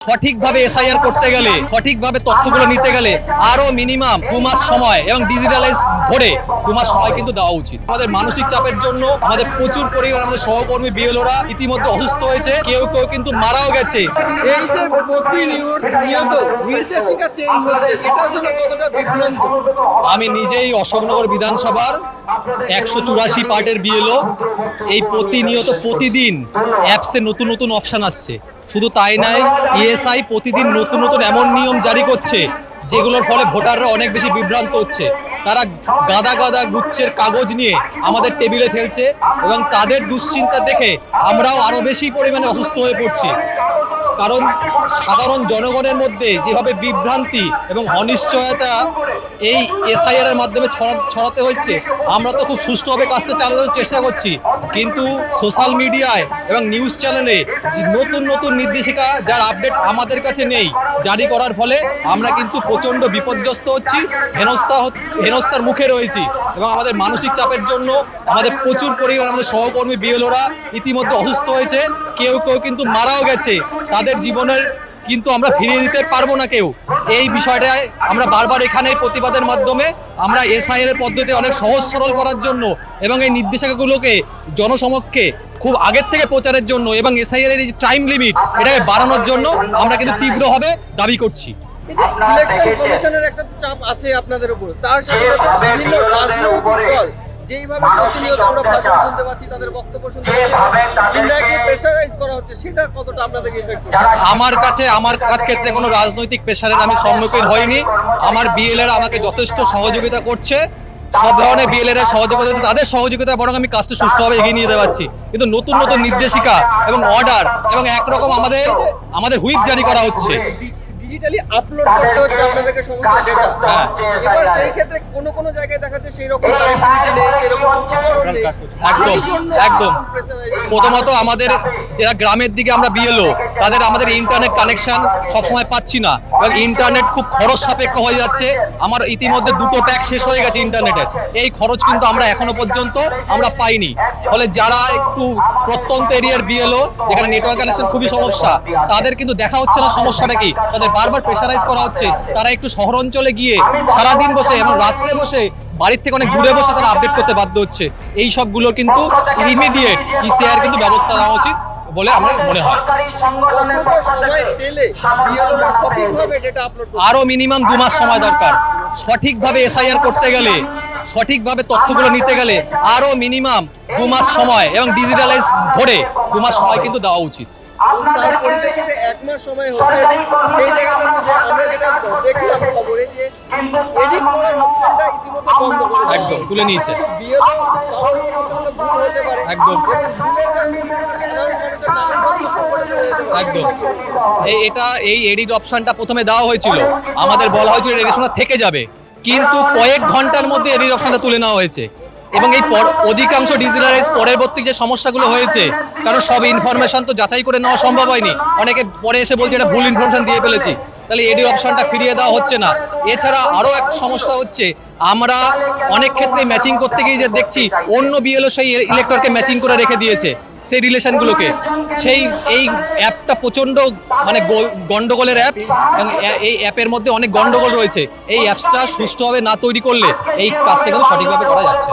সঠিকভাবে এসআইআর করতে গেলে সঠিকভাবে তথ্যগুলো নিতে গেলে আরও মিনিমাম দু মাস সময় এবং ডিজিটালাইজ ধরে দু মাস সময় কিন্তু দেওয়া উচিত। আমাদের মানসিক চাপের জন্য আমাদের প্রচুর পরিমাণ আমাদের সহকর্মী বিএলওরা ইতিমধ্যে অসুস্থ হয়েছে কেউ কেউ কিন্তু মারাও গেছে। এই যে প্রতিনিয়ত নির্দেশিকা চেঞ্জ হচ্ছে এটার জন্য কতটা বিভ্রান্ত? আমি নিজেই অশোকনগর বিধানসভার একশো চুরাশি পার্টের বিএলও এই প্রতিনিয়ত প্রতিদিন অ্যাপসে নতুন নতুন অপশান আসছে। শুধু তাই নয় ইএসআই প্রতিদিন নতুন নতুন এমন নিয়ম জারি করছে, যেগুলোর ফলে ভোটাররা অনেক বেশি বিভ্রান্ত হচ্ছে। তারা গাদা গাদা গুচ্ছের কাগজ নিয়ে আমাদের টেবিলে ফেলছে এবং তাদের দুশ্চিন্তা দেখে আমরাও আরও বেশি পরিমাণে অসুস্থ হয়ে পড়ছি। কারণ সাধারণ জনগণের মধ্যে যেভাবে বিভ্রান্তি এবং অনিশ্চয়তা এই এসআইআর এর মাধ্যমে ছড়া- ছড়াতে হচ্ছে। আমরা তো খুব সুষ্ঠুভাবে কাজটা চালানোর চেষ্টা করছি। কিন্তু সোশ্যাল মিডিয়ায় এবং নিউজ চ্যানেলে নতুন নতুন নির্দেশিকা, যার আপডেট আমাদের কাছে নেই, জারি করার ফলে আমরা কিন্তু প্রচণ্ড বিপর্যস্ত হচ্ছি, হেনস্থা হেনস্থার মুখে রয়েছি। এবং আমাদের মানসিক চাপের জন্য আমাদের প্রচুর পরিমাণ আমাদের সহকর্মী বিএলওরা ইতিমধ্যে অসুস্থ হয়েছে। কেউ কেউ কিন্তু মারাও গেছে। তাদের জীবনের কিন্তু আমরা ফিরিয়ে দিতে পারব না কেউ। এই বিষয়টায় আমরা বারবার এখানে প্রতিবাদের মাধ্যমে আমরা এসআইএর পদ্ধতি অনেক সহজ সরল করার জন্য এবং এই নির্দেশিকাগুলোকে জনসমক্ষে খুব আগের থেকে প্রচারের জন্য এবং এসআইএর এই টাইম লিমিট এটাকে বাড়ানোর জন্য আমরা কিন্তু তীব্রভাবে দাবি করছি। ইলেকশন কমিশনের একটা চাপ আছে আপনাদের উপর। তার সাথে বিভিন্ন রাজনৈতিক দল যেইভাবে প্রতিনিয়ত আমরা ভাষণ শুনতে পাচ্ছি তাদের বক্তব্য শুনতে পাচ্ছি ইন্ডিয়াকে প্রেসারাইজ করা হচ্ছে সেটা কতটা আপনাদেরকে ইফেক্ট আমার কাছে আমার কাজ ক্ষেত্রে কোনো রাজনৈতিক প্রেশারের আমি সম্মুখীন হইনি। আমার বিএলএর আমাকে যথেষ্ট সহযোগিতা করছে। সব ধরনের বিএলএর সহযোগিতা তাদের সহযোগিতা বরং আমি কাজটা সুষ্ঠুভাবে এগিয়ে নিয়ে যেতে পারছি। কিন্তু নতুন নতুন নির্দেশিকা এবং অর্ডার এবং একরকম আমাদের আমাদের হুইপ জারি করা হচ্ছে। ডিজিটালি আপলোড করতে হচ্ছে আপনাদেরকে সমস্ত ডেটা হ্যাঁ। এবার সেই ক্ষেত্রে কোন কোন জায়গায় দেখা যাচ্ছে সেই রকম কানেক্টিভিটি নেই সেই রকম উপকরণ নেই। একদম, একদম। প্রথমত আমাদের যারা গ্রামের দিকে আমরা বিএলও তাদের আমাদের ইন্টারনেট কানেকশন সবসময় পাচ্ছি না। এবং ইন্টারনেট খুব খরচ সাপেক্ষ হয়ে যাচ্ছে। আমার ইতিমধ্যে দুটো প্যাক শেষ হয়ে গেছে ইন্টারনেটের এই খরচ কিন্তু আমরা এখনও পর্যন্ত আমরা পাইনি। ফলে যারা একটু প্রত্যন্ত এরিয়ার বিএলও যেখানে নেটওয়ার্ক কানেকশন খুবই সমস্যা তাদের কিন্তু দেখা হচ্ছে না সমস্যাটা কি? তাদের বারবার প্রেশারাইজ করা হচ্ছে। তারা একটু শহর অঞ্চলে গিয়ে সারাদিন বসে এবং রাত্রে বসে বাড়ির থেকে অনেক দূরে বসে তারা আপডেট করতে বাধ্য হচ্ছে। এই সবগুলোর কিন্তু ইমিডিয়েট ইসিআর কিন্তু ব্যবস্থা নেওয়া উচিত বলে আমার মনে হয়। আরও মিনিমাম দু মাস সময় দরকার। সঠিকভাবে এসআইআর করতে গেলে সঠিকভাবে তথ্যগুলো নিতে গেলে আরও মিনিমাম দু মাস সময় এবং ডিজিটালাইজ ধরে দু মাস সময় কিন্তু দেওয়া উচিত। তার পরিপ্রেক্ষিতে এক মাস সময় হচ্ছে। সেই জায়গাটাতে যে আমরা যেটা দেখলাম খবরে যে এডিট করার অপশনটা ইতিমধ্যে বন্ধ করে একদম তুলে নিয়েছে। কখনো ভুল হতে পারে। একদম। যেতে পারে একদম। এই এটা এই এডিট অপশনটা প্রথমে দেওয়া হয়েছিল। আমাদের বলা হয়েছিল এডিশনটা থেকে যাবে। কিন্তু কয়েক ঘণ্টার মধ্যে এডিট অপশনটা তুলে নেওয়া হয়েছে। এবং এই পর- অধিকাংশ ডিজিটালাইজ পরবর্তী যে সমস্যাগুলো হয়েছে কারণ সব ইনফরমেশন তো যাচাই করে নেওয়া সম্ভব হয়নি। অনেকে পরে এসে বলছে এটা ভুল ইনফরমেশন দিয়ে ফেলেছি। তাহলে এডি অপশানটা ফিরিয়ে দেওয়া হচ্ছে না। এছাড়া আরও এক সমস্যা হচ্ছে আমরা অনেক ক্ষেত্রে ম্যাচিং করতে গিয়ে যে দেখছি অন্য বিএলও সেই ইলেকটরকে ম্যাচিং করে রেখে দিয়েছে। সেই রিলেশনগুলোকে সেই এই অ্যাপটা প্রচণ্ড মানে গন্ডগোলের অ্যাপ এবং এই অ্যাপের মধ্যে অনেক গন্ডগোল রয়েছে এই অ্যাপসটা সুষ্ঠুভাবে না তৈরি করলে এই কাজটা কিন্তু সঠিকভাবে করা যাচ্ছে।